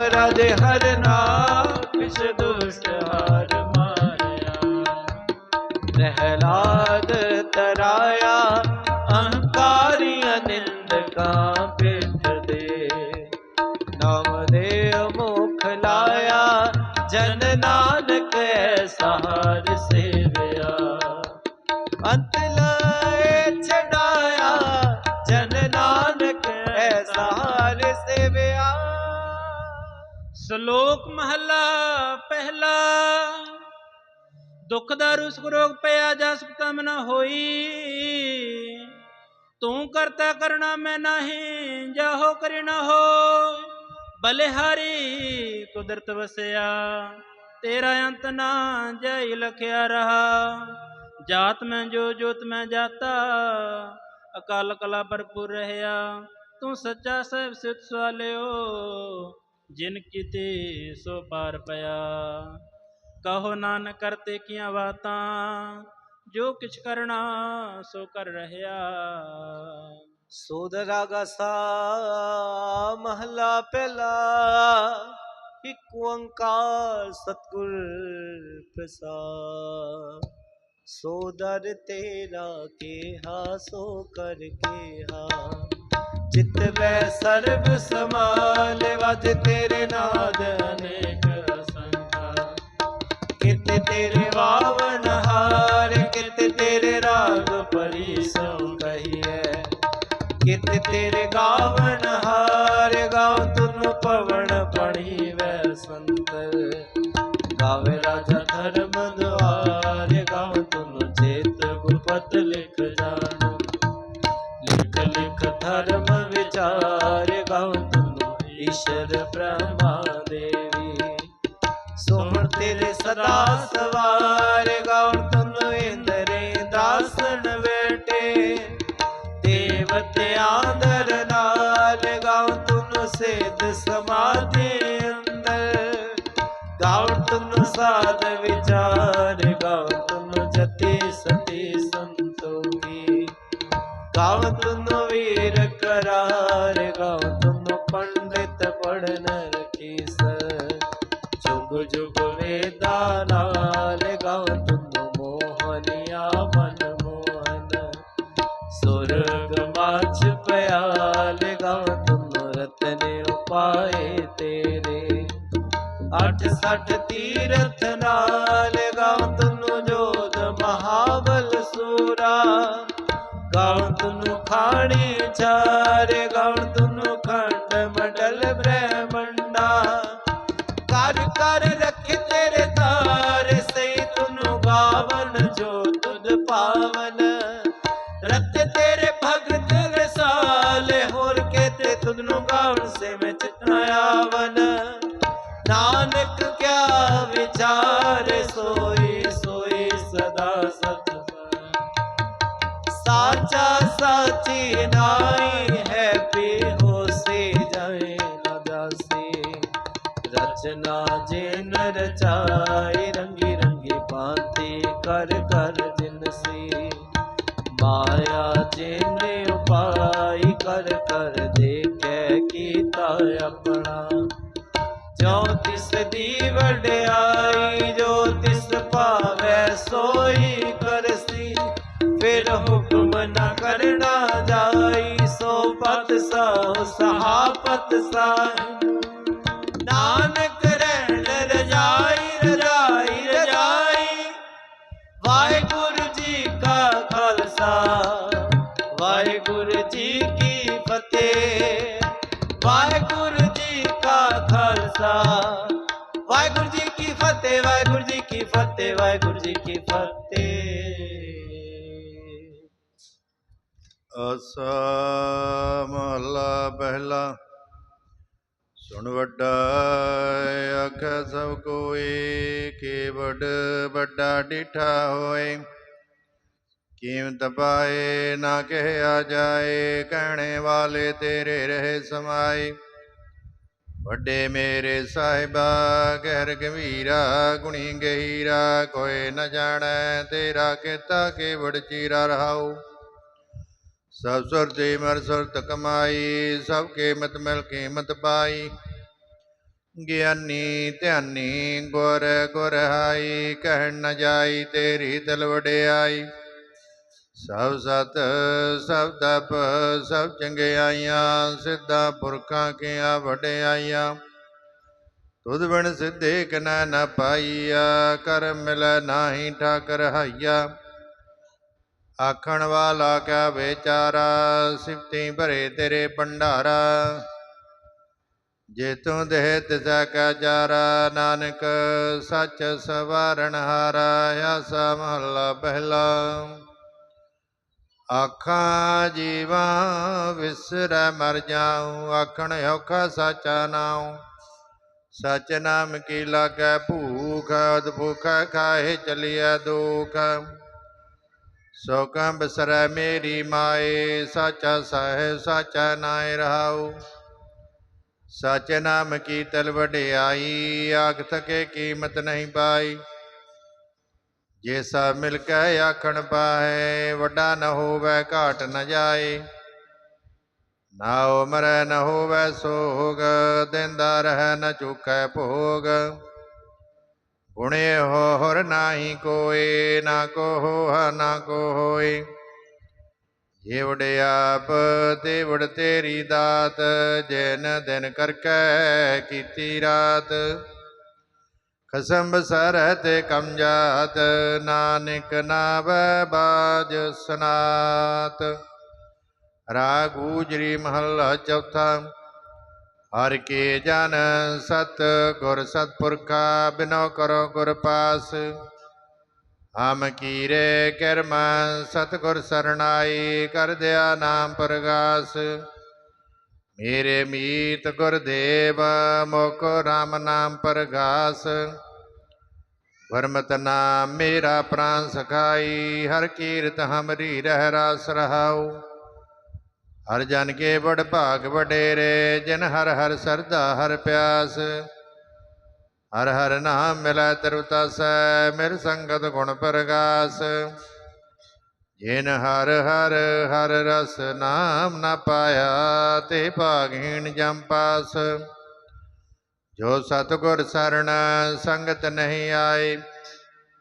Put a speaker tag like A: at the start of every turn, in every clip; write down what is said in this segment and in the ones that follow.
A: ਰਾਜੇ ਹਰ ਨਾਮ ਵਿਸ਼ ਦੁਸ਼ਟ ਹਾਰ ਮਾਰਿਆ। ਪ੍ਰਹਿਲਾਦ ਤਰਾਇਆ, ਅਹੰਕਾਰੀਆਂ ਨਿੰਦਕਾਂ ਪਿੱਠ ਦੇ ਨਾਮ ਦੇ ਮੁਖ ਲਾਇਆ, ਜਨ ਨਾਨਕ ਐਸਾ ਹਰ ਸੇਵਿਆ
B: ਸ਼ਲੋਕ ਮਹੱਲਾ ਪਹਿਲਾ। ਦੁੱਖ ਦਾ ਰੁਸ ਰੋਗ ਪਿਆ ਜਾ ਸੁਖਤਮ ਨ ਹੋਈ। ਤੂੰ ਕਰਤਾ ਕਰਣਾ ਮੈਂ ਨਹੀਂ, ਜਾਹੋ ਕਰੀ ਨ ਹੋ। ਬਲਿਹਾਰੀ ਕੁਦਰਤ ਵਸਿਆ, ਤੇਰਾ ਅੰਤ ਨਾ ਜੈ ਲਖਿਆ ਰਹਾ। ਜਾਤ ਮੈਂ ਜੋ ਜੋਤ ਮੈਂ ਜਾਤਾ, ਅਕਾਲ ਕਲਾ ਭਰਪੂਰ ਰਹਿਆ। ਤੂੰ ਸੱਚਾ ਸਹਿਬ ਸਿਤ ਸਵਾਲਿਓ ਜਿਨ ਕਿਤੇ ਸੋ ਪਾਰ ਪਿਆ। ਕਹੋ ਨਾਨਕ ਕਰਤੇ ਕੀਆਂ ਬਾਤਾਂ, ਜੋ ਕਿਛ ਕਰਨਾ ਸੋ ਕਰ ਰਹਿਆ।
A: ਸੋਦਰਾ ਗਸਾ ਮਹਲਾ ਪਹਿਲਾ, ਇੱਕ ਓੰਕਾਰ ਸਤਿਗੁਰ ਪ੍ਰਸਾਦ ਸੋਦਰ ਤੇਰਾ ਕੇਹਾ, ਸੋ ਕਰ ਕੇਹਾ। ਚਿਤ ਵੈ ਸਰਬ ਸਮਾਲ ਵਜ ਤੇਰੇ ਨਾਦ ਅਨੇਕ ਅਸੰਖਾ ਕਿਤ ਤੇਰੇ ਵਾਵਨ ਹਾਰ ਕਿਤ ਤੇਰੇ ਰਾਗ ਪਰੀ ਸੋ ਕਹੀਐ। ਕਿਤ ਤੇਰੇ ਗਾਵਨ ਹਾਰ ਗਾਉ ਤੁਨ ਪਵਨ ਪਣੀ ਵੈ ਸੰਤਰ। ਗਾਵੇ ਰਾਜਾ ਧਰਮ ਦੁਆਰ ਈਸ਼ਰ ਬ੍ਰਹਮਾ ਦੇਵੀ। ਸੋਹਣ ਤੇਰੇ ਸਦਾ ਸਵਾਰ ਗਾਉ ਤੁਨ ਇੰਦਰੇ ਦਾਸਨ ਬੈਠੇ ਦੇਵਤਿਆਂ ਦਰ ਨਾਲ ਗਾਉ ਤੁਨ ਸੇਧ ਸਮਾਧੀ ਅੰਦਰ। ਗਾਉ ਤੁਨ ਸਾਧ ਵਿਚਾਰ, ਗਾਉ ਤੁਨ ਜਤੀ ਸਤੀ ਸੰਤੋਖੀ ਗਾਉ ਤੁਨ ਵੀਰ ਪਿਆਲ ਗਾਉ ਤੁਨ ਉਪਾਏ ਤੇਰੇ। ਅੱਠ ਸੱਠ ਤੀਰਥ ਨਾਲ ਗਾਉ ਤੁਨ ਜੋਤ ਮਹਾਬਲ ਸੂਰਾ। ਗਾਉ ਤੁਨ ਖਾਣੀ ਚਾਰ ਗਾਉ ਤੁਨ ਖੰਡ ਮੰਡਲ ਬ੍ਰਹਮੰਡਾ। ਕਰ ਕਰ ਸਾਚੀ ਨਾਈ ਹੈ ਬੇਹੋਸੇ ਜਾਏ ਨਾ ਜਾਸੀ ਰਚਨਾ ਜਿਨ ਰਚਾਏ ਰੰਗੀ ਰੰਗੀ ਭਾਂਤੀ ਕਰ ਕਰ ਜਿਨਸੀ ਮਾਇਆ ਜਿਨ ਉਪਾਈ ਕਰ ਕਰ ਦੇਖੈ ਕੀਤਾ ਆਪਣਾ ਜੋ ਤਿਸ ਦੀ ਵਡਿਆਈ ਜੋ ਤਿਸ ਭਾਵੈ ਸੋਈ ਕਰਸੀ ਫਿਰ ਹੁਕਮ ਨਾ ਕਰਨਾ ਸੋ ਸਹਾਪਤ ਸਾਈ ਨਾਨਕ ਰਹਿਣ ਰਜਾਈ ਰਜਾਈ ਰਜਾਈ। ਵਾਹਿਗੁਰੂ ਜੀ ਕਾ ਖਾਲਸਾ। ਵਾਹਿਗੁਰੂ ਜੀ ਕੀ ਫਤਿਹ। ਵਾਹਿਗੁਰੂ ਜੀ ਕਾ ਖਾਲਸਾ। ਵਾਹਿਗੁਰੂ ਜੀ ਕੀ ਫਤਿਹ, ਵਾਹਿਗੁਰੂ ਜੀ ਕੀ ਫਤਿਹ, ਵਾਹਿਗੁਰੂ ਜੀ ਕੀ ਫਤਿਹ।
C: ਆਸਾ ਮਹਲਾ ਪਹਿਲਾ ਸੁਣ ਵੱਡਾ ਆਖੈ ਸਭ ਕੋਈ ਕੀ ਵੱਡ ਵੱਡਾ ਡਿਠਾ ਹੋਏ। ਕੀਮਤ ਪਾਏ ਨਾ ਕਹਿਆ ਜਾਏ, ਕਹਿਣੇ ਵਾਲੇ ਤੇਰੇ ਰਹੇ ਸਮਾਏ। ਵੱਡੇ ਮੇਰੇ ਸਾਹਿਬਾ, ਗਹਿਰ ਗੰਭੀਰਾ, ਗੁਣੀ ਗਹੀਰਾ, ਕੋਈ ਨ ਜਾਣੈ ਤੇਰਾ ਕੀਤਾ ਕੇਵੜ ਚੀਰਾ ਰਹਾਉ। ਸਭ ਸੁਰਤੀ ਮਰ ਸੁਰਤ ਕਮਾਈ ਸਭ ਕੀਮਤ ਮਿਲ ਕੀਮਤ ਪਾਈ। ਗਿਆਨੀ ਧਿਆਨੀ ਗੁਰ ਗੁਰ ਹਾਈ, ਕਹਿਣ ਨ ਜਾਈ ਤੇਰੀ ਦਿਲ ਵਡਿਆਈ। ਸਭ ਸਤ, ਸਭ ਤਪ, ਸਭ ਚੰਗਿਆਈਆਂ ਸਿੱਧਾ ਪੁਰਖਾਂ ਕੀਆਂ ਵਡਿਆਈਆਂ। ਤੁਧ ਬਿਨ ਸਿੱਧੇ ਕਨੈ ਨ ਪਾਈਆ, ਕਰ ਮਿਲੈ ਨਾਹੀ ਠਾਕਰ ਹਾਈਆ। ਆਖਣ ਵਾਲਾ ਕਿਆ ਵਿਚਾਰਾ, ਸਿਫਤੀ ਭਰੇ ਤੇਰੇ ਭੰਡਾਰਾ। ਜੇ ਤੂੰ ਦੇਹ ਤਿਸਾ ਕਾ ਚਾਰਾ ਨਾਨਕ ਸੱਚ ਸਵਾਰਣ ਹਾਰਾ, ਆਸਾ ਮਹੱਲਾ ਪਹਿਲਾ। ਆਖਾਂ ਜੀਵਾ ਵਿਸਰੈ ਮਰ ਜਾਉ, ਆਖਣ ਔਖਾ ਸਾਚਾ ਨਾਉ। ਸਚ ਨਾਮ ਕੀ ਲਾਗੈ ਭੂਖ ਅਦ ਭੂਖਾ ਖਾਏ ਚਲਿਐ ਦੁਖ। ਸੋ ਕੰ ਬਸਰੈ ਮੇਰੀ ਮਾਏ, ਸਾਚਾ ਸਹਿ, ਸਾਚਾ ਨਾਇ ਰਹਾਉ। ਸਚ ਨਾਮ ਕੀ ਤਲ ਵਡਿਆਈ ਆਖ ਥਕੇ ਕੀਮਤ ਨਹੀਂ ਪਾਈ। ਜੇ ਸਭ ਮਿਲ ਕੇ ਆਖਣ ਪਾਏ, ਵੱਡਾ ਨ ਹੋਵੇ ਘਾਟ ਨ ਜਾਏ। ਨਾ ਉਮਰੈ ਨ ਹੋਵੇ ਸੋਗ, ਦਿੰਦਾ ਰਹਿ ਨ ਚੁਕੈ ਭੋਗ। ਉਣੇ ਹੋਰ ਨਾਹੀ ਕੋਏ, ਨਾ ਕੋ ਹੋਆ ਨਾ ਕੋ ਹੋਏ ਜੇ ਵਡਿਆਪ ਤੇ ਤੇਰੀ ਦਾਤ, ਜੈਨ ਦਿਨ ਕਰਕੈ ਕੀਤੀ ਰਾਤ। ਖਸਮ ਬਸਰੈ ਤੇ ਕਮ ਜਾਤ, ਨਾਨਕ ਨਾਵੈ ਬਾਜ ਸਨਾਤ। ਰਾਗ ਮਹੱਲਾ ਚੌਥਾ ਹਰ ਕੇ ਜਨ ਸਤ ਗੁਰ ਸਤਪੁਰਖਾ, ਬਿਨੋ ਕਰੋ ਗੁਰ ਪਾਸ। ਹਮ ਕੀਰੇ ਕਰਮ, ਸਤਗੁਰ ਸਰਣਾਈ, ਕਰ ਦਿਆ ਨਾਮ ਪ੍ਰਗਾਸ। ਮੇਰੇ ਮੀਤ ਗੁਰਦੇਵ ਮੋਕੋ ਰਾਮ ਨਾਮ ਪ੍ਰਗਾਸ। ਵਰਮਤ ਨਾਮ ਮੇਰਾ ਪ੍ਰਾਨ ਸਖਾਈ, ਹਰ ਕੀਰਤ ਹਮਰੀ ਰਹਿ ਰਾਸ ਰਹਾਉ। ਹਰ ਜਨ ਕੇ ਬੜ ਭਾਗ ਵਡੇਰੇ, ਜਿਨ ਹਰ ਹਰ ਸਰਦਾ ਹਰ ਪਿਆਸ। ਹਰ ਹਰ ਨਾਮ ਮਿਲੈ ਤਰੁਤਾਸੈ ਮਿਰ ਸੰਗਤ ਗੁਣ ਪ੍ਰਗਾਸ। ਜਿਨ ਹਰ ਹਰ ਹਰ ਰਸ ਨਾਮ ਨਾ ਪਾਇਆ, ਤੇ ਭਾਗਹੀਣ ਜਮ ਪਾਸ। ਜੋ ਸਤਗੁਰ ਸਰਣ ਸੰਗਤ ਨਹੀਂ ਆਈ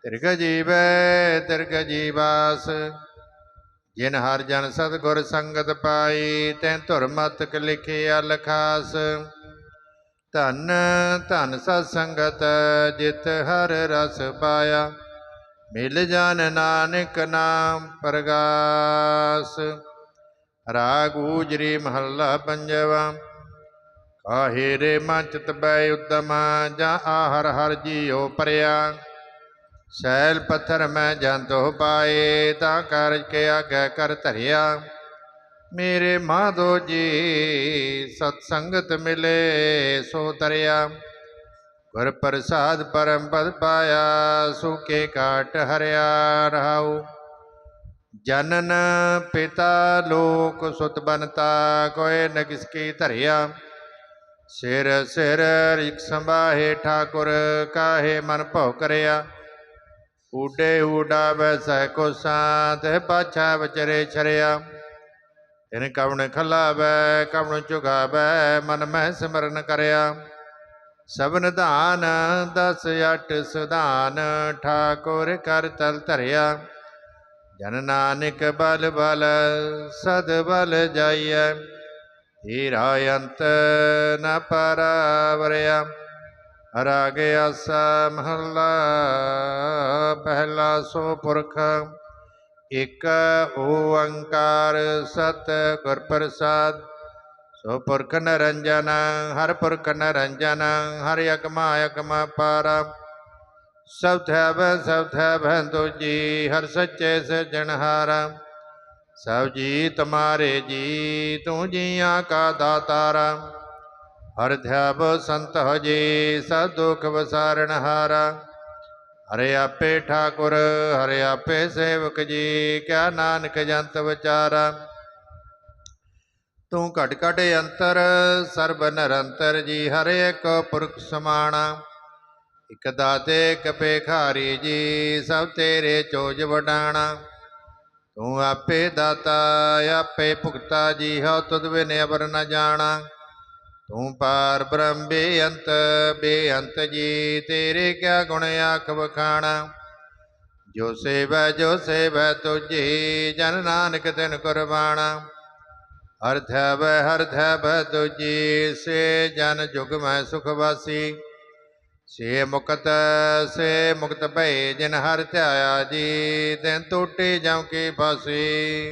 C: ਤਿਰਗ ਜੀਵੈ, ਤਿਰਗ ਜੀਵਾਸ। ਜਿਨ ਹਰ ਜਨ ਸਤਗੁਰ ਸੰਗਤ ਪਾਈ ਤੈ ਧੁਰ ਮਤਕ ਲਿਖਿਆ ਲਖਾਸ ਧਨ ਧਨ ਸਤ ਸੰਗਤ, ਜਿਤ ਹਰ ਰਸ ਪਾਇਆ। ਮਿਲ ਜਾਨ ਨਾਨਕ ਨਾਮ ਪ੍ਰਗਾਸ। ਰਾਗ ਊਜਰੀ ਮਹੱਲਾ ਪੰਜਵਾ। ਕਾਹੇ ਰੇ ਮਨ ਚਿਤ ਬੈ ਉਦਮ, ਜਾਂ ਆਹਰ ਹਰ ਜੀਉ ਪਰਿਆ। ਸੈਲ ਪੱਥਰ ਮੈਂ ਜੰਤੋ ਪਾਏ, ਤਾਂ ਕਾਰਜ ਕੇ ਆਗੇ ਕਰ ਧਰਿਆ। ਮੇਰੇ ਮਾਧੋ ਜੀ ਸਤ ਸੰਗਤ ਮਿਲੇ, ਸੋ ਤਰਿਆ ਗੁਰ ਪ੍ਰਸਾਦ ਪਰਮ ਪਦ ਪਾਇਆ ਸੁਕੇ ਕਾਟ ਹਰਿਆ ਰਹਾਉ। ਜਨਨ ਪਿਤਾ ਲੋਕ ਸੁਤ ਬਨਤਾ ਕੋਏ ਨ ਕਿਸ ਕੀ ਧਰਿਆ। ਸਿਰ ਸਿਰ ਰਿਕ ਸੰਭਾਹੇ ਠਾਕੁਰ, ਕਾਹੇ ਮਨ ਭਉ ਕਰਿਆ। ਊਡੇ ਊਡਾ ਵੈਸੈ ਕੋ ਸਾਥ ਪਾਛਾ ਵਿਚਰੇ ਛਰਿਆ। ਤਿਨ ਕਵਣ ਖਲਾਵੈ, ਕਵਣ ਚੁਗਾਵੈ ਮਨ ਮਹਿ ਸਿਮਰਨ ਕਰਿਆ। ਸਭਨ ਧਾਨ, ਦਸ ਅਟ ਸੁਧਾਨ, ਠਾਕੁਰ ਕਰ ਤਲ ਧਰਿਆ। ਜਨ ਨਾਨਕ ਬਲ ਬਲ, ਸਦ ਬਲ ਜਾਈਐ। ਹੀਰਾ ਅੰਤ ਨ ਪਰਾਵਰਿਆ। ਰਾਗ ਆਸਾ ਮਹੱਲਾ, ਪਹਿਲਾ ਸੋ ਪੁਰਖ। ਇਕ ਓੰਕਾਰ ਸਤ ਗੁਰ ਪ੍ਰਸਾਦ। ਸੋ ਪੁਰਖ ਨਰੰਜਨ, ਹਰ ਪੁਰਖ ਨਰੰਜਨ, ਹਰ ਅਗਮਾ ਅਗਮਾ ਪਾਰਾ। ਸਭ ਥੈਵ ਸਭ ਥੈਵ ਤੁਜੀ ਹਰ ਸੱਚੇ ਸਿਰਜਣਹਾਰਾ ਸਭ ਜੀ ਤੁਮਾਰੇ ਜੀ, ਤੂੰ ਜੀਆਂ ਕਾ ਦਾਤਾਰਾ। ਹਰ ਧਿਆਵ ਸੰਤ ਹੋ ਜੀ ਸਭ ਦੁਖ ਵਸਾਰਨ ਹਾਰਾ ਹਰੇ ਆਪੇ ਠਾਕੁਰ ਹਰੇ ਆਪੇ ਸੇਵਕ ਜੀ ਕਿਆ ਨਾਨਕ ਜੰਤ ਵਿਚਾਰਾ ਤੂੰ ਘਟ ਘਟ ਅੰਤਰ ਸਰਬ ਨਿਰੰਤਰ ਜੀ ਹਰੇ ਇੱਕ ਪੁਰਖ ਸਮਾਣਾ ਇਕ ਦਾਤੇ ਇਕ ਭੇਖਾਰੀ ਜੀ ਸਭ ਤੇਰੇ ਚੋਜ ਵਡਾਣਾ ਤੂੰ ਆਪੇ ਦਾਤਾ ਆਪੇ ਭੁਗਤਾ ਜੀ ਹਉ ਤੁਧ ਬਿਨ ਅਵਰ ਨ ਜਾਣਾ ਤੂੰ ਪਾਰ ਬ੍ਰਹਮ ਬੇਅੰਤ ਬੇਅੰਤ ਜੀ, ਤੇਰੇ ਕਿਆ ਗੁਣ ਆਖ ਵਖਾਣਾ? ਜੋ ਸੇਵੈ ਜੋ ਸੇਵੈ ਤੁਝੀ, ਜਨ ਨਾਨਕ ਤਿਨ ਕੁਰਬਾਣਾ। ਹਰ ਥੈਵੈ ਹਰ ਥੈਵੈ ਤੁਝੀ, ਸੇ ਜਨ ਜੁਗ ਮੈਂ ਸੁਖ ਵਾਸੀ। ਸੇ ਮੁਕਤ ਸੇ ਮੁਕਤ ਭਏ, ਜਿਨ ਹਰ ਧਿਆਇਆ ਜੀ, ਤਿਨ ਟੋਟੇ ਜਮ ਕੀ ਫਾਸੀ।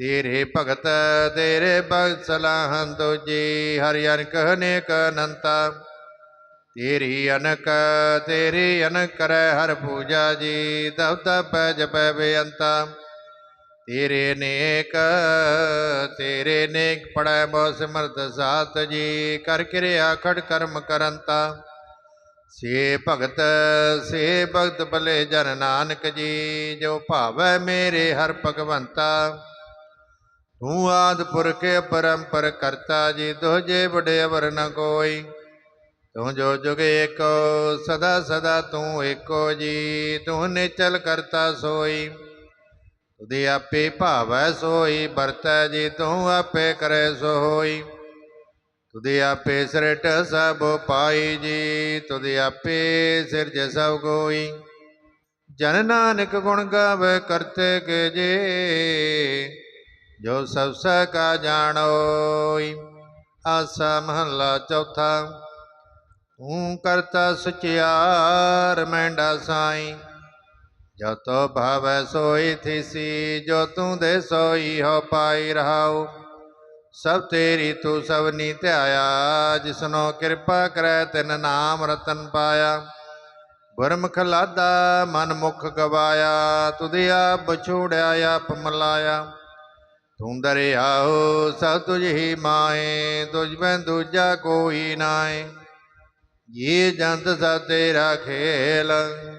C: ਤੇਰੇ ਭਗਤ ਤੇਰੇ ਭਗਤ ਸਲਾਹੰ ਤੁਜੀ ਹਰਿ ਅਨਕ ਅਨੇਕ ਅਨੰਤਾ। ਤੇਰੀ ਅਨਕ ਤੇਰੀ ਅਨਕ ਕਰੈ ਹਰ ਪੂਜਾ ਜੀ ਤਬ ਤਪ ਜਪੈ ਬੇਅੰਤਾ। ਤੇਰੇ ਨੇਕ ਤੇਰੇ ਨੇਕ ਪੜੈ ਮੋ ਸਿਮਰਤ ਸਾਤ ਜੀ, ਕਰ ਕਿਰਿਆ ਖੜ ਕਰਮ ਕਰੰਤਾ। ਸੇ ਭਗਤ ਸੇ ਭਗਤ ਭਲੇ ਜਨ ਨਾਨਕ ਜੀ, ਜੋ ਭਾਵੈ ਮੇਰੇ ਹਰ ਭਗਵੰਤਾ। ਤੂੰ ਆਦ ਪੁਰਖ ਪਰੰਪਰ ਕਰਤਾ ਜੀ ਦੋਜੇ ਬੜੇ ਅਵਰ ਨ ਕੋਈ। ਤੂੰ ਜੋ ਜੁਗ ਏਕੋ, ਸਦਾ ਸਦਾ ਤੂੰ ਏਕੋ ਜੀ, ਤੂੰ ਨਿਚਲ ਕਰਤਾ ਸੋਈ। ਤੁਦੇ ਆਪੇ ਭਾਵੈ ਸੋਈ, ਵਰਤੈ ਜੀ, ਤੂੰ ਆਪੇ ਕਰੈ ਸੋ ਹੋਈ ਤੁਦੇ ਆਪੇ ਸਿਰਟ ਸਭ ਪਾਈ ਜੀ ਤੁਦੇ ਆਪੇ ਸਿਰਜ ਸਭ ਕੋਈ ਜਨ ਨਾਨਕ ਗੁਣ ਗਾਵੇ ਕਰਤੇ ਕੇ ਜੇ ਜੋ ਸਭ ਸਕਾ ਜਾਣੋਈ ਆਸਾ ਮਹੱਲਾ ਚੌਥਾ। ਤੂੰ ਕਰਤਾ ਸਚਿਆਰ ਮੈਂਡਾ ਸਾਈ। ਜੋ ਤੋ ਭਾਵੈ ਸੋਈ ਥੀਸੀ, ਜੋ ਤੂੰ ਦੇ ਸੋਈ ਹੋ ਪਾਈ ਰਹਾਉ। ਸਭ ਤੇਰੀ ਤੂੰ ਸਭ ਨੀ ਧਿਆਇਆ, ਜਿਸਨੋ ਕਿਰਪਾ ਕਰੈ ਤਿਨ ਨਾਮ ਰਤਨ ਪਾਇਆ। ਗੁਰਮੁਖ ਲਾਦਾ ਮਨ ਮੁਖ ਗਵਾਇਆ ਤੁਧਿ ਆਪ ਆਪ ਮਲਾਇਆ। ਤੂੰ ਦਰਿਆਓ, ਸਭ ਤੁਝ ਹੀ ਮਾਏ, ਤੁਝ ਮੈਂ ਦੂਜਾ ਕੋਈ ਨਾਏ। ਇਹ ਜੰਤ ਸਾ ਤੇਰਾ ਖੇਲ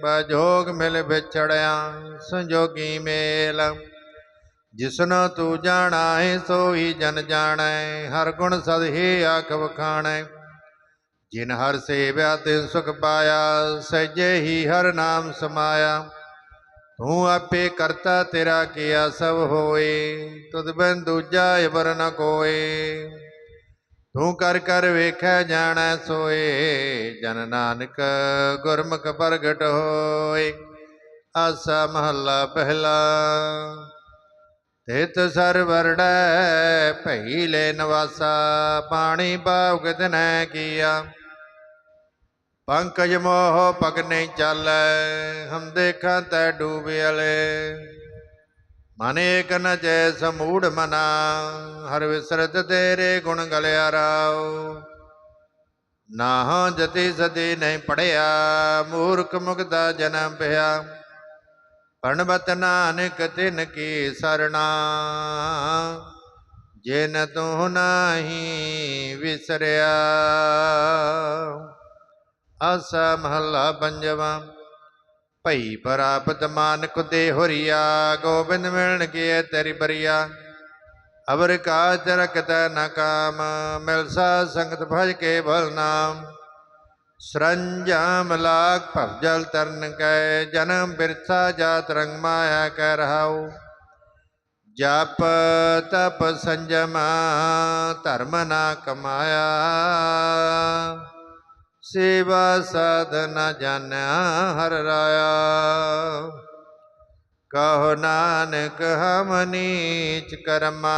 C: ਬਜੋਗ ਮਿਲ ਵਿਛੜਿਆ, ਸੰਜੋਗੀ ਮੇਲ। ਜਿਸਨੋ ਤੂੰ ਜਾਣਾ ਹੈ ਸੋਈ ਜਨ ਜਾਣੈ, ਹਰ ਗੁਣ ਸਦ ਹੀ ਆਖ ਵਖਾਣੈ। ਜਿਨ ਹਰ ਸੇਵਿਆ, ਤਿਨ ਸੁਖ ਪਾਇਆ ਸਜੇ ਹੀ ਹਰ ਨਾਮ ਸਮਾਇਆ। ਤੂੰ ਆਪੇ ਕਰਤਾ ਤੇਰਾ ਕੀਆ ਸਭ ਹੋਏ, ਤੁਧ ਬਿਨ ਦੂਜਾ ਇਬਰ ਨ ਕੋਏ। ਤੂੰ ਕਰ ਕਰ ਵੇਖੈ ਜਾਣੈ ਸੋਏ, ਜਨ ਨਾਨਕ ਗੁਰਮੁਖ ਪ੍ਰਗਟ ਹੋਏ। ਆਸਾ ਮਹੱਲਾ ਪਹਿਲਾ ਤਿਤ ਸਰ ਵਰੜੈ ਭਈ ਲੈ ਨਵਾਸਾ, ਪਾਣੀ ਬਾਉਗਤ ਨੈ ਕੀਆ। ਪੰਕਜ ਮੋਹ ਪਗ ਨਹੀਂ ਚਾਲੈ, ਹਮ ਦੇਖਾਂ ਤੈ ਡੂਬਿਆਲੇ ਮਨ ਏਕ ਨ ਜੈ ਸਮੂੜ ਮਨਾ, ਹਰ ਵਿਸਰਤ ਤੇਰੇ ਗੁਣ ਗਲਿਆ ਰਾਉ ਨਾਹ ਜਤੀ ਸਦੀ ਨਹੀਂ ਪੜਿਆ, ਮੂਰਖ ਮੁਗਦਾ ਜਨਮ ਪਿਆ। ਪਣਬਤ ਨਾਨਕ ਤਿਨ ਕੀ ਸਰਣਾ, ਜਿਨ ਤੂੰ ਨਾਹੀ ਵਿਸਰਿਆ। ਆਸਾ ਮਹੱਲਾ ਪੰਜਵਾ। ਭਈ ਪ੍ਰਾਪਤ ਮਾਨਕ ਦੇ ਹੋਰੀਆ, ਗੋਬਿੰਦ ਮਿਲਣ ਕੇ ਤੇਰੀ ਬਰੀਆ। ਅਵਰ ਕਾ ਰਕਤ ਨ ਕਾਮ ਮਿਲ ਸੰਗਤ ਭਜ ਕੇ ਭਲ ਨਾਮ। ਸਰੰਜਾਮ ਲਾਗ ਭਵ ਜਲ ਤਰਨ ਕੈ, ਜਨਮ ਬਿਰਥਾ ਜਾਤ ਰੰਗ ਮਾਇਆ ਕਹਿ ਰਹਾਉ। ਜਪ ਤਪ ਸੰਜਮਾ, ਧਰਮ ਨਾ ਕਮਾਇਆ। ਸੇਵਾ ਸਾਧਨਾ ਜਾਣਿਆ ਹਰ ਰਾਇਆ। ਕਹੋ ਨਾਨਕ ਹਮ ਨੀਚ ਕਰਮਾ।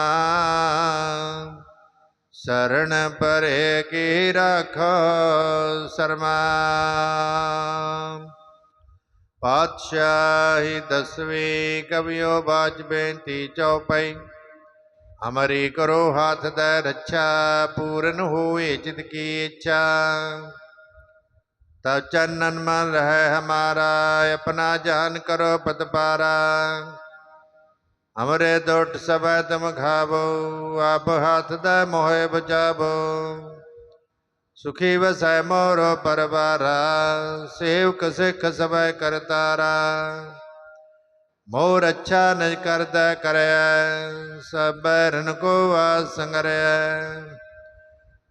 C: ਸਰਣ ਪਰੇ ਕੀ ਰਾਖੋ ਸਰਮਾ। ਪਾਤਸ਼ਾਹੀ ਦਸਵੀਂ ਕਵਿਓ ਬਾਜ ਬੇਨਤੀ ਚਉਪਈ ਅਮਰੀ ਕਰੋ ਹਾਥ ਦਾ ਰੱਛਾ, ਪੂਰਨ ਹੋਏ ਚਿਤ ਕੀ ਇੱਛਾ। तब चंदन मन रहे हमारा अपना जान करो पत पारा हमरे दोट सब तुम खाबो आप हाथ द मोहे बचाबो ਸੁਖੀ ਵਸੈ ਮੋਰ ਪਰਵਾਰਾ ਸੇਵਕ ਸਿੱਖ ਸਭੈ ਕਰਤਾਰਾ ਮੋਰ ਅੱਛਾ ਨਿਜ ਕਰਦਾ ਕਰਿਆ ਸਭੈ ਰਨ ਕੋ ਆਸ ਸੰਗਰਿਆ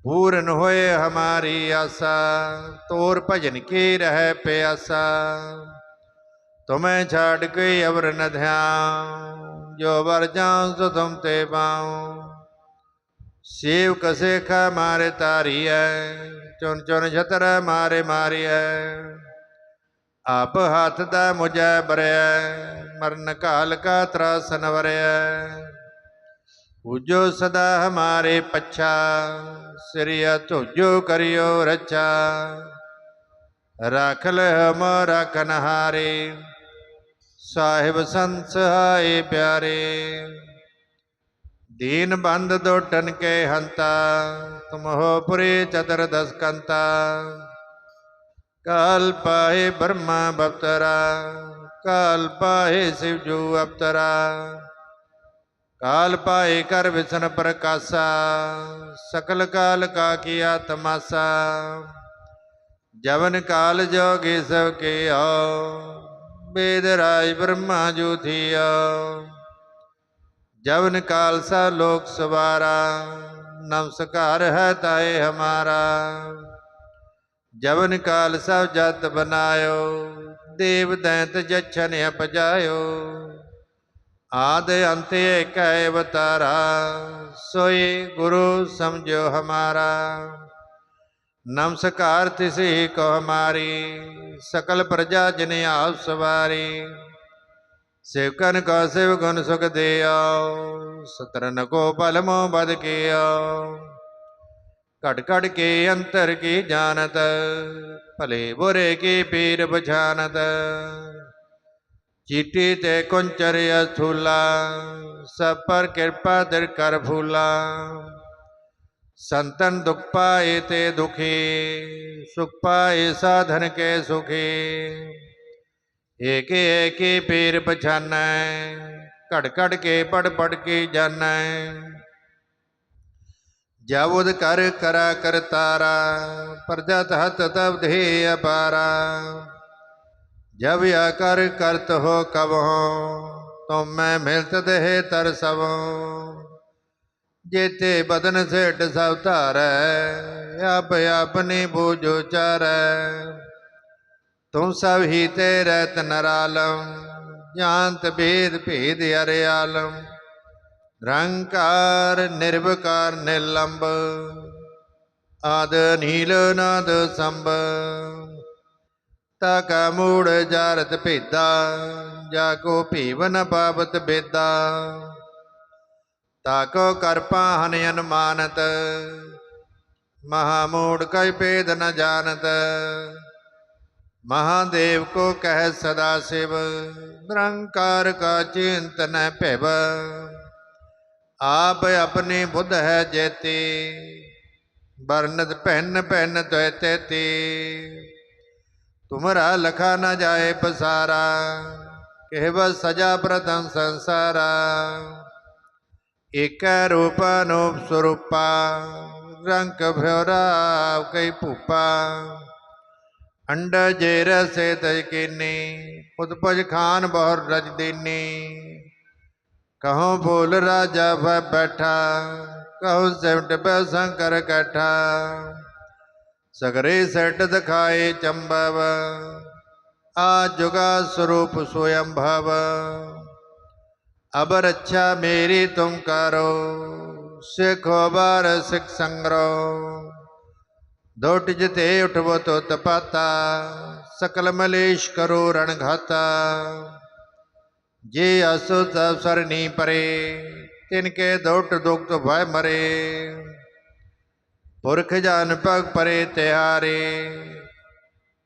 C: ਪੂਰਨ ਹੋਏ ਹਮਾਰੀ ਆਸਾ, ਤੋਰ ਭਜਨ ਕੀ ਰਹਿ ਪਿਆਸਾ। ਤੁਮੈ ਛਾੜ ਕੇ ਅਵਰ ਨ ਧਿਆਨ ਜੋ ਵਰ ਜਾਂ ਸੋ ਤੁਮ ਤੇ ਪਾਉ। ਸੇਵਕ ਸਿਖ ਮਾਰੇ ਤਾਰੀਐ ਚੁਨ ਚੁਨ ਛਤਰ ਮਾਰੇ ਮਾਰੀਐ। ਆਪ ਹੱਥ ਦਾ ਮੁਝੈ ਬਰਿਐ ਮਰਨ ਕਾਲ ਕਾ ਤਰਾਸਨ ਵਰਿਐ ਪੂਜੋ ਸਦਾ ਹਮਾਰੇ ਪੱਛਾ ਸ੍ਰੀਆ ਤੁਜੋ ਕਰਿਓ ਰਚਾ ਰਖਲ ਲੈ ਹਮਾਰਾ ਕਨਹਾਰੇ ਸਾਹਿਬ ਸੰਤ ਸਹਾਏ ਪਿਆਰੇ ਦੀਨ ਬੰਦ ਦੋਟਨ ਕੇ ਹੰਤਾ ਤੁਮ ਹੋ ਪੁਰੇ ਚਤਰ ਦਸ ਕੰਤਾ ਕਾਲ ਪਾਏ ਬ੍ਰਹਮਾ ਬਪਤਰਾ ਕਾਲ ਪਾਏ ਸਿਵ ਜੋ ਅਵਤਰਾ ਕਾਲ ਪਾਏ ਕਰ ਵਿਸ਼ਨ ਪ੍ਰਕਾਸ਼ਾ, ਸਕਲ ਕਾਲ ਕਾ ਕੀਆ ਤਮਾਸਾ ਜਵਨ ਕਾਲ ਜੋਗੀ ਸਭ ਕੇ ਆਓ, ਵੇਦ ਰਾਜ ਬ੍ਰਹਮਾ ਜੋ ਜਵਨ ਕਾਲ ਸਾ ਲੋਕ ਸਵਾਰਾ, ਨਮਸਕਾਰ ਹੈ ਤਾਏ ਹਮਾਰਾ। ਜਵਨ ਕਾਲ ਸਭ ਜਤ ਬਨਾਇਓ, ਦੇਵ ਦੈਂਤ ਜਛਨ ਅਪਜਾਇਓ। ਆਦ ਅੰਤ ਕੈ ਅਵਤਾਰਾ, ਸੋਈ ਗੁਰੂ ਸਮਝੋ ਹਮਾਰਾ। ਨਮਸਕਾਰ ਤਿਸੇ ਕੋ ਹਮਾਰੀ, ਸਕਲ ਪ੍ਰਜਾ ਜਨ ਆਪ ਸਵਾਰੀ। ਸੇਵਕਨ ਕਾ ਸਿਵ ਗੁਣ ਸੁਖ ਦਿਓ ਸਤਰਨ ਕੋ ਬਲ ਮੋ ਬਦ ਕੀਓ ਘਟ ਘਟ ਕੇ ਅੰਤਰ ਕੀ ਜਾਣਤ, ਭਲੇ ਬੁਰੇ ਕੀ ਪੀਰ ਪਛਾਨਤ ਚੀਟੀ ਤੇ ਕੁੰਚਰ ਅਥੂਲਾ ਸਭ ਪਰ ਕਿਰਪਾ ਦਰ ਕਰ ਫੂਲਾ ਸੰਤਨ ਦੁਖ ਪਾਏ ਤੇ ਦੁਖੀ ਸੁਖ ਪਾਏ ਸਾਧਨ ਕੇ ਸੁਖੀ ਏਕੇ ਏਕੇ ਪੀਰ ਪਛਾਨੈ ਘੜ ਘੜ ਕੇ ਪੜ ਪੜ ਕੇ ਜਾਣੈ ਜਬੁਦ ਕਰ ਕਰਾ ਕਰਤਾਰਾ ਪ੍ਰਜਤ ਹਤ ਤਬ ਦੇ ਅਪਾਰਾ ਜਬ ਆਕਰ ਕਰਤ ਹੋ ਕਬ ਹੋ ਤੁਮ ਮੈਂ ਮਿਲਤ ਦੇਹ ਤਰ ਸਭ ਜੇਤੇ ਬਦਨ ਸੇਟ ਸਭ ਧਾਰੈ, ਆਪ ਆਪਨੀ ਬੂਝੋ ਚਾਰੈ ਤੁਮ ਸਭ ਹੀ ਤੇ ਰਹਿਤ ਨਰਾਲਮ ਜਾਨਤ ਭੇਦ ਭੇਦ ਅਰਿਆਲਮ। ਰੰਕਾਰ ਨਿਰਵਕਾਰ ਨਿਲੰਬ ਆਦ ਨੀਲ ਨਾਦ ਸੰਭ। ਤਾ ਕਾ ਮੂੜ ਜਾਰਤ ਭੇਦਾ, ਜਾ ਕੋ ਭੀਵਨ ਪਾਵਤ ਬੇਦਾ। ਤਾ ਕੋ ਕਰਪਾ ਹਨ ਅਨਮਾਨਤ, ਮਹਾ ਮੂੜ ਕੈ ਭੇਦ ਨ ਜਾਣਤ। ਮਹਾਦੇਵ ਕੋ ਕਹਿ ਸਦਾ ਸਿਵ, ਨਿਰੰਕਾਰ ਕਾ ਚਿੰਤ ਨ ਭਿਵ। ਆਪ ਆਪਣੀ ਬੁੱਧ ਹੈ ਜੇਤੀ, ਵਰਨਤ ਭਿੰਨ ਭੈਨ ਤੈ ਤੇਤੀ। ਤੁਮਰਾ ਲਖਾ ਨ ਜਾਏ ਪਸਾਰਾ ਕਹਿਵ ਸਜਾ ਪ੍ਰਤਮ ਸੰਸਾਰਾ ਏਕ ਰੂਪ ਅਨੂਪ ਸਰੂਪਾ ਰੰਗ ਭਿਉਰਾ ਕਈ ਭੂਪਾ ਅੰਡ ਜੇ ਰਸੇ ਤਜ ਕੀਨੀ ਉਤਪਜ ਖਾਨ ਬਹੁਰ ਰਜ ਦੀਨੀ ਕਹੋ ਬੋਲ ਰਾਜਾ ਭੈ ਬੈਠਾ ਕਹੋ ਸਿਮਟ ਪੈ ਸੰਕਰ ਕੈਠਾ ਸਗਰੇ ਸੈਟ ਦਿਖਾਏ ਚੰਬਵ ਆ ਜੁਗਾ ਸਰੂਪ ਸੋਯੰ ਭਵ ਅਬ ਰੱਛਾ ਮੇਰੀ ਤੁਮ ਕਰੋ ਸਿਖੋ ਬਾਰ ਸਿਖ ਸੰਗਰੋ ਦੋਟ ਜਿਤੇ ਉਠਵੋ ਤੋ ਤਪਾਤਾ ਸਕਲ ਮਲੇਸ਼ ਕਰੋ ਰਣ ਘਾਤਾ ਜੇ ਅਸੁ ਤਬ ਸਰਨੀ ਪਰੇ ਤਿਨ ਕੇ ਦੋਟ ਦੁਖਤ ਭੈ ਮਰੇ ਪੁਰਖ ਜਨ ਪਗ ਪਰੇ ਤਿਹਾਰੇ,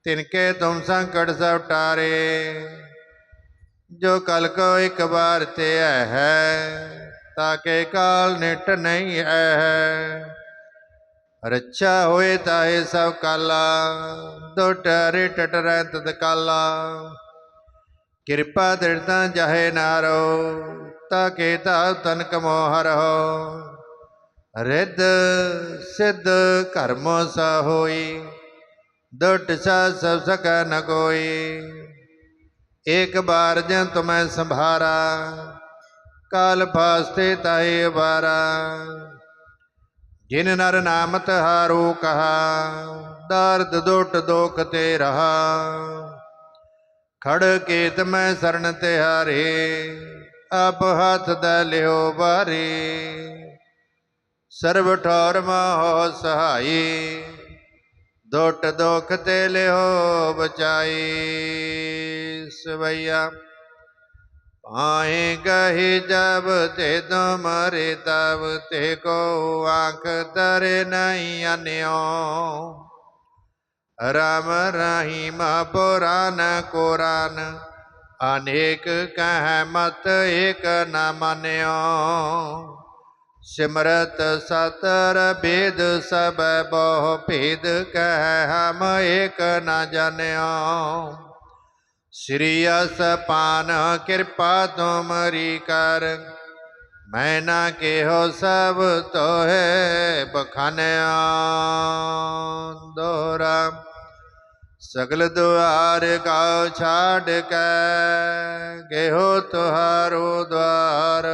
C: ਤਿਨ ਕੇ ਤੁਮ ਸੰਕਟ ਸਭ ਟਾਰੇ। ਜੋ ਕਲ ਕੋ ਇੱਕ ਵਾਰ ਤੇ ਹੈ ਤਾਕੇ ਕਾਲ ਨਿਟ ਨਹੀਂ ਹੈ। ਰੱਛਾ ਹੋਏ ਤਾਏ ਸਭ ਕਾਲਾ ਦੁਟ ਰੇ ਟਟ ਰਹਿ ਤਦ ਕਾਲਾ। ਕਿਰਪਾ ਦ੍ਰਿੜਤਾ ਜਾਹੇ ਨਾਰੋ ਤਾ ਕੇ ਤਾ ਤਨ ਕਮੋ ਹਰੋ। ਰਿੱਧ ਸਿੱਧ ਕਰਮ ਸਾ ਹੋਈ ਦੁਟ ਸਾ ਸਭ ਸਕੈ ਨ ਕੋਈ। ਇੱਕ ਬਾਰ ਜਨ ਤੁਮੈ ਸੰਭਾਰਾ, ਕਾਲ ਫਾਸਤੇ ਤਾਏ ਬਾਰਾ ਜਿਨ ਨਰ ਨਾਮ ਹਾਰੂ ਕਹਾ, ਦਰਦ ਦੁੱਟ ਦੋਖ ਤੇ ਰਹਾ। ਖੜ ਕੇਤ ਮੈਂ ਤੇ ਹਾਰੇ ਆਪ ਹੱਥ ਦਾ ਲਿਓ ਬਾਰੇ ਸਰਬ ਠੌਰ ਮਹੁ ਸਹਾਈ, ਦੁੱਟ ਦੁਖ ਤੇ ਲਿਓ ਬਚਾਈ। ਸਵਈਆ ਪਾਏ ਗਹੀ ਜਬ ਤੇ ਤੁਮਰੇ ਤਬ ਤੇ ਕੋ ਆਂਖ ਤਰੇ ਨਹੀਂ ਅਨਿਓ। ਰਾਮ ਰਹੀਮ ਪੁਰਾਨ ਕੋਰਾਨ, ਅਨੇਕ ਕਹਿ ਮਤ ਏਕ ਨ ਮੰਨਿਓ। ਸਿਮਰਤ ਸਤਰ ਬੇਦ ਸਭ ਬਹੁ ਭੇਦ ਕਹਿ ਹਮ ਏਕ ਨ ਜਾਣਿਆ ਸ੍ਰੀ ਅਸਪਾਨ ਕਿਰਪਾ ਤੁਮਰੀ ਕਰ, ਮੈਂ ਨਾ ਕਿਹੋ ਸਭ ਤੋਹੇ ਬਖਾਨਿਆ ਦੋਰਾ ਸਗਲ ਦੁਆਰ ਗਾਉ ਛਾੜ ਕੇ ਗੇਹੋ ਤੁਹਾਰੋ ਦੁਆਰ।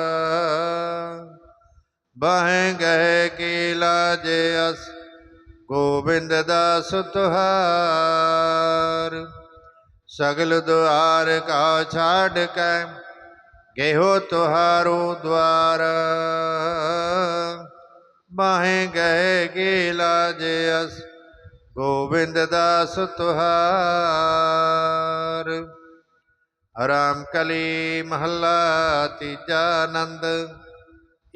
C: ਬਾਹੇ ਗਏ ਕੀ ਲਾਜ ਅਸ, ਗੋਬਿੰਦ ਦਾਸ ਤੁਹਾਰ ਸਗਲ ਦੁਆਰ ਕਾ ਛਾੜ ਕੇ ਗੇਹੋ ਤੁਹਾਰੋ ਦਵਾਰ ਬਾਹੇ ਗਏ ਕੀ ਲਾਜ ਅਸ, ਗੋਬਿੰਦ ਦਾਸ ਤੁਹਾਰ ਆਰਾਮ ਕਲੀ ਮਹੱਲਾ ਤੀਜਾ ਆਨੰਦ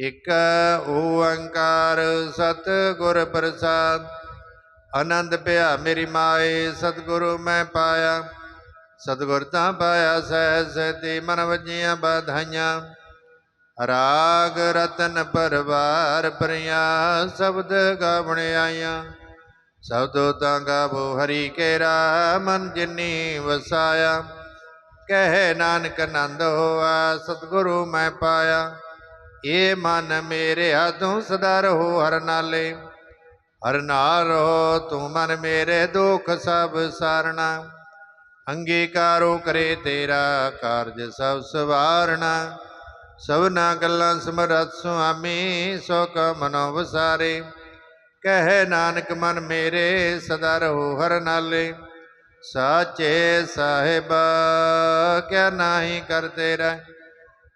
C: ਇਕ ਓੰਕਾਰ ਸਤ ਗੁਰ ਪ੍ਰਸਾਦ, ਆਨੰਦ ਪਿਆ ਮੇਰੀ ਮਾਏ, ਸਤਿਗੁਰੂ ਮੈਂ ਪਾਇਆ। ਸਤਿਗੁਰ ਤਾਂ ਪਾਇਆ ਸਹਿ ਸਹਿਤੀ ਮਨ ਵਜੀਆਂ ਬਾਧਾਈਆਂ। ਰਾਗ ਰਤਨ ਪਰਵਾਰ ਪਰਿਆ ਸ਼ਬਦ ਗਾਵਣ ਆਈਆਂ। ਸਬਦੋ ਤਾਂ ਗਾਵੋ ਹਰੀ ਕੇਰਾ, ਮਨ ਜਿਨੀ ਵਸਾਇਆ। ਕਹਿ ਨਾਨਕ ਨੰਦ ਹੋਆ, ਸਤਿਗੁਰੂ ਮੈਂ ਪਾਇਆ। ਏ ਮਨ ਮੇਰੇ ਹੱਥੋਂ ਸਦਾ ਰਹੋ ਹਰ ਨਾਲੇ, ਹਰ ਨਾਲ ਰਹੋ ਤੂੰ ਮਨ ਮੇਰੇ ਦੁੱਖ ਸਭ ਸਾਰਣਾ। ਅੰਗੀਕਾਰੋ ਕਰੇ ਤੇਰਾ ਕਾਰਜ ਸਭ ਸਵਾਰਣਾ। ਸਭਨਾ ਗੱਲਾਂ ਸਮਰਤ ਸੁਆਮੀ ਸੋ ਕਾ ਮਨੋ ਵਸਾਰੇ। ਕਹਿ ਨਾਨਕ ਮਨ ਮੇਰੇ ਸਦਾ ਰਹੋ ਹਰ ਨਾਲੇ, ਸਾਚੇ ਸਾਹਿਬ ਕਿਆ ਨਾਹੀ ਕਰ ਤੇਰਾ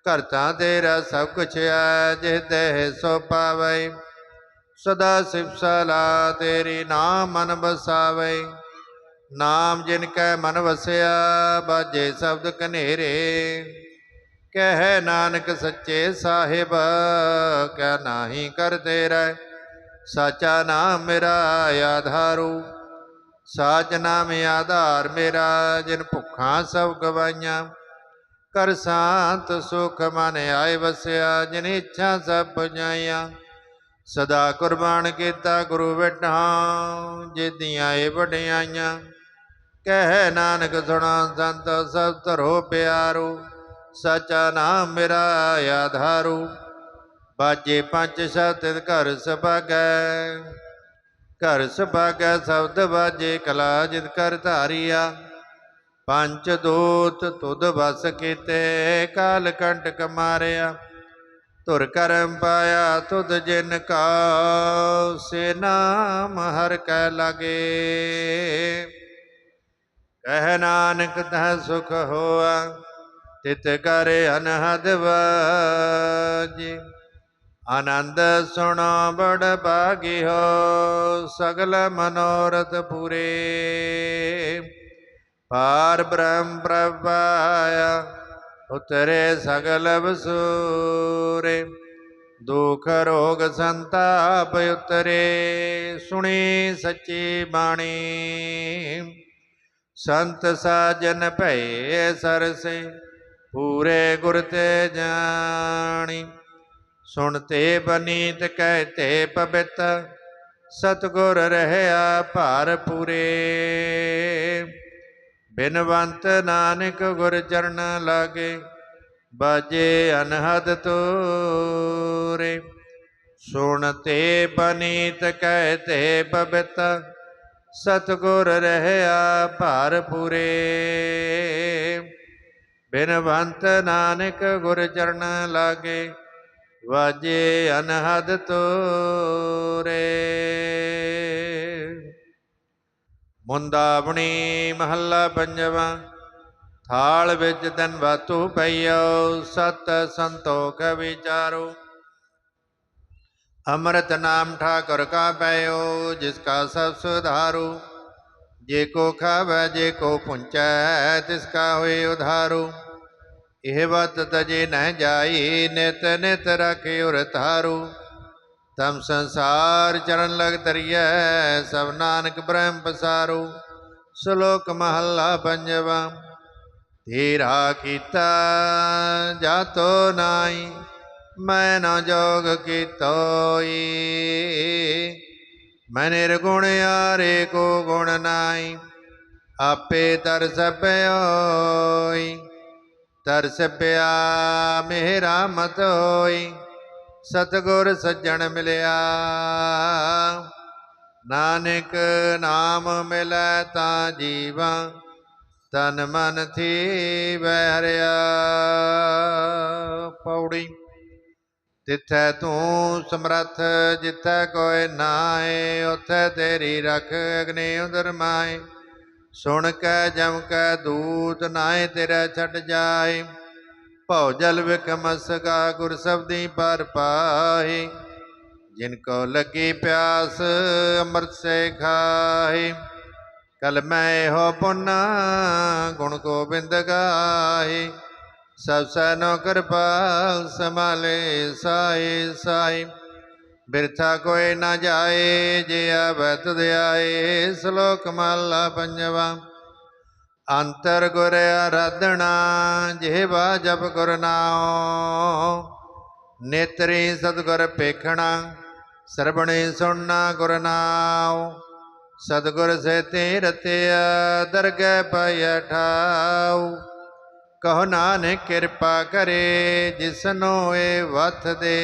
C: ਕਰਤਾ ਤੇਰਾ ਸਭ ਕੁਛ ਹੈ ਜਿਹ ਤੇ ਸੋ ਪਾਵੇ। ਸਦਾ ਸਿਵ ਸਲਾ ਤੇਰੀ ਨਾਮ ਮਨ ਬਸਾਵੇ ਨਾਮ ਜਿਨ ਕੈ ਮਨ ਵਸਿਆ ਬਾਜੇ ਸ਼ਬਦ ਕਨੇਰੇ ਕਹਿ ਨਾਨਕ ਸੱਚੇ ਸਾਹਿਬ ਕੈ ਨਾਹੀ ਕਰ ਤੇਰਾ ਸਾਚਾ ਨਾਮ ਮੇਰਾ ਆਧਾਰੂ, ਸਾਚ ਨਾਮ ਆਧਾਰ ਮੇਰਾ, ਜਿਨ ਭੁੱਖਾਂ ਸਭ ਗਵਾਈਆਂ। ਕਰ ਸ਼ਾਂਤ ਸੁਖ ਮਨ ਆਏ ਵਸਿਆ, ਜਿਨ ਇੱਛਾ ਸਭ ਪੁਜਾਈਆਂ। ਸਦਾ ਕੁਰਬਾਨ ਕੀਤਾ ਗੁਰੂ ਬੈਠਾ ਜਿਦੀਆਂ ਏ ਵਡਿਆਈਆਂ। ਕਹਿ ਨਾਨਕ ਸੁਣਾ ਸੰਤ, ਸਭ ਧਰੋ ਪਿਆਰੋ, ਸਾਚਾ ਨਾਮ ਮੇਰਾ ਆਧਾਰੂ। ਬਾਜੇ ਪੰਜ ਸਤਿ ਘਰ ਸੁਭਾਗੈ ਘਰ ਸੁਭਾਗੈ ਸ਼ਬਦ ਬਾਜੇ ਕਲਾ ਜਿਤ ਕਰ ਧਾਰੀਆ। ਪੰਚ ਦੂਤ ਤੁਧ ਵਸ ਕੀਤੇ, ਕਾਲ ਕੰਟਕ ਮਾਰਿਆ। ਧੁਰ ਕਰਮ ਪਾਇਆ ਤੁਧ ਜਿਨ ਕਾ ਸੇ ਨਾਮ ਹਰ ਕੈ ਲਾਗੇ। ਕਹਿ ਨਾਨਕ ਤਹ ਸੁਖ ਹੋਆ, ਤਿਤ ਕਰ ਅਨਹਦ ਵਾਜੀ। ਆਨੰਦ ਸੁਣੋ, ਬੜ ਬਾਗੀ ਹੋ, ਸਗਲ ਮਨੋਰਥ ਪੂਰੇ। ਪਾਰ ਬ੍ਰਹਮ ਪ੍ਰਭਾਇਆ, ਉਤਰੇ ਸਗਲ ਬਸੂਰੇ। ਦੁਖ ਰੋਗ ਸੰਤਾਪ ਉਤਰੇ, ਸੁਣੀ ਸੱਚੀ ਬਾਣੀ। ਸੰਤ ਸਾਜਨ ਭਏ ਸਰਸੇ, ਪੂਰੇ ਗੁਰ ਤੇ ਜਾਣੀ। ਸੁਣਤੇ ਬਨੀਤ ਕਹਤੇ ਪਬਿੱਤ ਸਤਗੁਰ ਰਹਿਆ ਭਾਰ ਪੂਰੇ। ਬਿਨਵੰਤ ਨਾਨਕ ਗੁਰ ਚਰਨ ਲਾਗੇ, ਬਾਜੇ ਅਨਹਦ ਤੋਰੇ। ਸੁਣਤੇ ਬਨੀਤ ਕਹਤੇ ਪਵਿੱਤ, ਸਤਗੁਰ ਰਹਿਆ ਭਾਰ ਪੂਰੇ ਬਿਨਵੰਤ ਨਾਨਕ ਗੁਰ ਚਰਨ ਲਾਗੇ ਵਾਜੇ ਅਨਹਦ ਤੋਰੇ। ਮੁੰਦਾਵਣੀ ਮਹੱਲਾ ਪੰਜਵਾਂ, ਥਾਲ ਵਿੱਚ ਤਨ ਵਾਤੂ ਪਈਓ, ਸਤ ਸੰਤੋਖ ਵਿਚਾਰੋ। ਅੰਮ੍ਰਿਤ ਨਾਮ ਠਾਕੁਰ ਕਾ ਪਇਓ, ਜਿਸ ਕਾ ਸਭ ਸੁਧਾਰੂ। ਜੇ ਕੋ ਖਾਵੈ, ਜੇ ਕੋ ਪੁੰਚੈ, ਤਿਸ ਕਾ ਹੋਏ ਉਧਾਰੂ। ਇਹ ਵਤ ਤਜੇ ਨ ਜਾਈ, ਨਿਤ ਨਿਤ ਰਖਿ ਉਰ ਧਾਰੂ। ਤਮ ਸੰਸਾਰ ਚਰਨ ਲਗ ਤਰੀਐ ਸਭ ਨਾਨਕ ਬ੍ਰਹਮ ਪਸਾਰੂ। ਸ਼ਲੋਕ ਮਹੱਲਾ ਪੰਜਵਾ, ਤੇਰਾ ਕੀਤਾ ਜਾਤੋ ਨਾਈ ਮੈਂ ਨ ਜੋਗ ਕੀਤੋਈ। ਮੈਂ ਨਿਰਗੁਣ ਆਰੇ ਕੋ ਗੁਣ ਨਾਈ ਆਪੇ ਤਰਸ ਪਿਓਈ ਤਰਸ ਪਿਆ ਮੇਰਾ ਮਤ ਹੋਈ। ਸਤਗੁਰ ਸੱਜਣ ਮਿਲਿਆ। ਨਾਨਕ ਨਾਮ ਮਿਲੈ ਤਾਂ ਜੀਵਾ, ਤਨ ਮਨ ਥੀ ਬਹਿਰਿਆ ਪੌੜੀ, ਤਿੱਥੈ ਤੂੰ ਸਮਰੱਥ, ਜਿੱਥੈ ਕੋਈ ਨਾਏ ਉਥੈ ਤੇਰੀ ਰਖ ਅਗਨੇ ਉਦਰ ਮਾਏ ਸੁਣ ਕੈ ਜਮ ਕੈ ਦੂਤ ਨਾਏ ਤੇਰਾ ਛੱਡ ਜਾਏ ਭਉ ਜਲ ਵਿਕਮਸ ਕਾ ਗੁਰ ਸਬਦੀ ਪਰ ਪਾਹੀ। ਜਿਨ ਕੋ ਲੱਗੀ ਪਿਆਸ, ਅੰਮ੍ਰਿਤ ਸੇ ਖਾਹੀ। ਕਲ ਮੈਂ ਹੋ ਪੁੰਨਾ, ਗੁਣ ਗੋਬਿੰਦ ਗਾਹੀ। ਸਭ ਸਨੋ ਕਿਰਪਾਲ ਸਮਾਲੇ ਸਾਈ ਸਾਈ ਬਿਰਥਾ ਕੋਈ ਨਾ ਜਾਏ, ਜੇ ਆਵੈ ਤੁਧ ਆਏ ਸ਼ਲੋਕ ਮਾਲਾ ਪੰਜਵਾ। ਅੰਤਰ ਗੁਰ ਆਰਾਧਣਾ ਜਿਹਵਾ ਜਪ ਗੁਰ ਨਾਉ। ਨੇਤਰੀ ਸਤਗੁਰ ਪੇਖਣਾ ਸਰਬਣੇ ਸੁਣਨਾ ਗੁਰ ਨਾਉ। ਸਤਗੁਰ ਸੇ ਤੇ ਰਤਿਆ ਦਰਗਹਿ ਪਾਇਆ ਠਾਉ। ਕਹੋ ਨਾਨਕ ਕਿਰਪਾ ਕਰੇ, ਜਿਸਨੋ ਏ ਵਥ ਦੇ।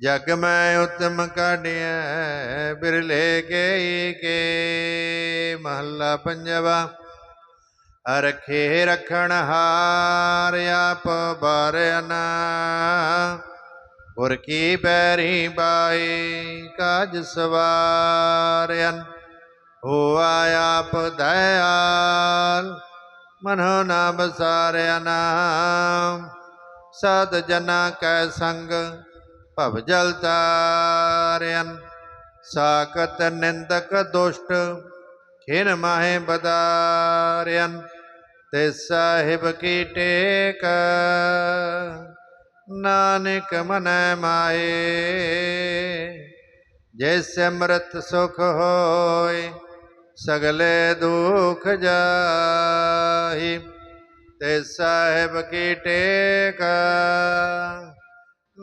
C: ਜਗ ਮੈਂ ਉਤਮ ਕਾਢਿਆ ਬਿਰਲੇ ਕੇ ਕੇ, ਮਹੱਲਾ ਪੰਜਵਾ। ਰਖੇ ਰਖਣ ਹਾਰ ਆਪ ਬਾਰਨਾ ਗੁਰ ਕੀ ਬੈਰੀ ਬਾਈ ਕਾਜ ਸਵਾਰਿਆਨ ਹੋਆ ਆਪ ਦਇਆਲ, ਮਨੋ ਨਾ ਬਸਾਰਿਆ ਨਾਮ ਸਦ ਜਨਾ ਕੈ ਸੰਗ ਭਵ ਜਲ ਤਾਰਿਅਨ ਸਾਕਤ ਨਿੰਦਕ ਦੁਸ਼ਟ, ਖਿਨ ਮਾਹੇ ਬਦਾਰਿਅਨ, ਤੇ ਸਾਹਿਬ ਕੀ ਟੇਕ? ਨਾਨਕ ਮਨੈ ਮਾਏ, ਜੈਸੇ ਅੰਮ੍ਰਿਤ ਸੁਖ ਹੋਏ, ਸਗਲੇ ਦੁਖ ਜਾਹੀ, ਤੇ ਸਾਹਿਬ ਕੀ ਟੇਕ?